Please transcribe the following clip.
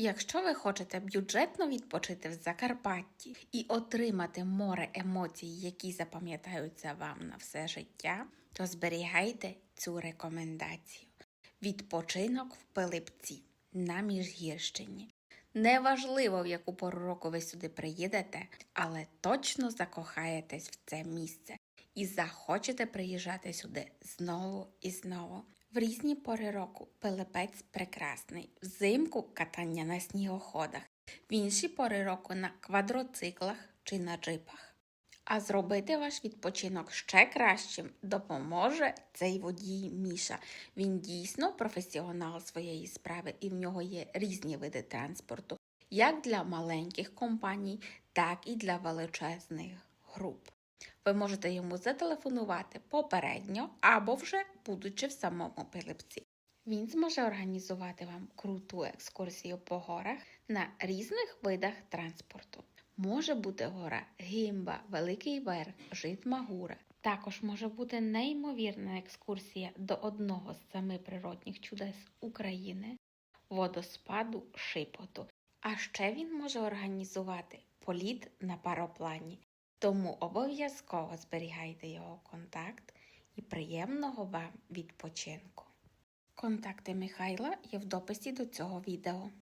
Якщо ви хочете бюджетно відпочити в Закарпатті і отримати море емоцій, які запам'ятаються вам на все життя, то зберігайте цю рекомендацію. Відпочинок в Пилипці на Міжгірщині. Неважливо, в яку пору року ви сюди приїдете, але точно закохаєтесь в це місце і захочете приїжджати сюди знову і знову. В різні пори року Пилипець прекрасний, взимку катання на снігоходах, в інші пори року на квадроциклах чи на джипах. А зробити ваш відпочинок ще кращим допоможе цей водій Міша. Він дійсно професіонал своєї справи і в нього є різні види транспорту, як для маленьких компаній, так і для величезних груп. Ви можете йому зателефонувати попередньо або вже будучи в самому Пилипці. Він зможе організувати вам круту екскурсію по горах на різних видах транспорту. Може бути гора Гімба, Великий Верх, Житмагура. Також може бути неймовірна екскурсія до одного з семи природних чудес України водоспаду Шипоту. А ще він може організувати політ на пароплані. Тому обов'язково зберігайте його контакт і приємного вам відпочинку. Контакти Михайла є в дописі до цього відео.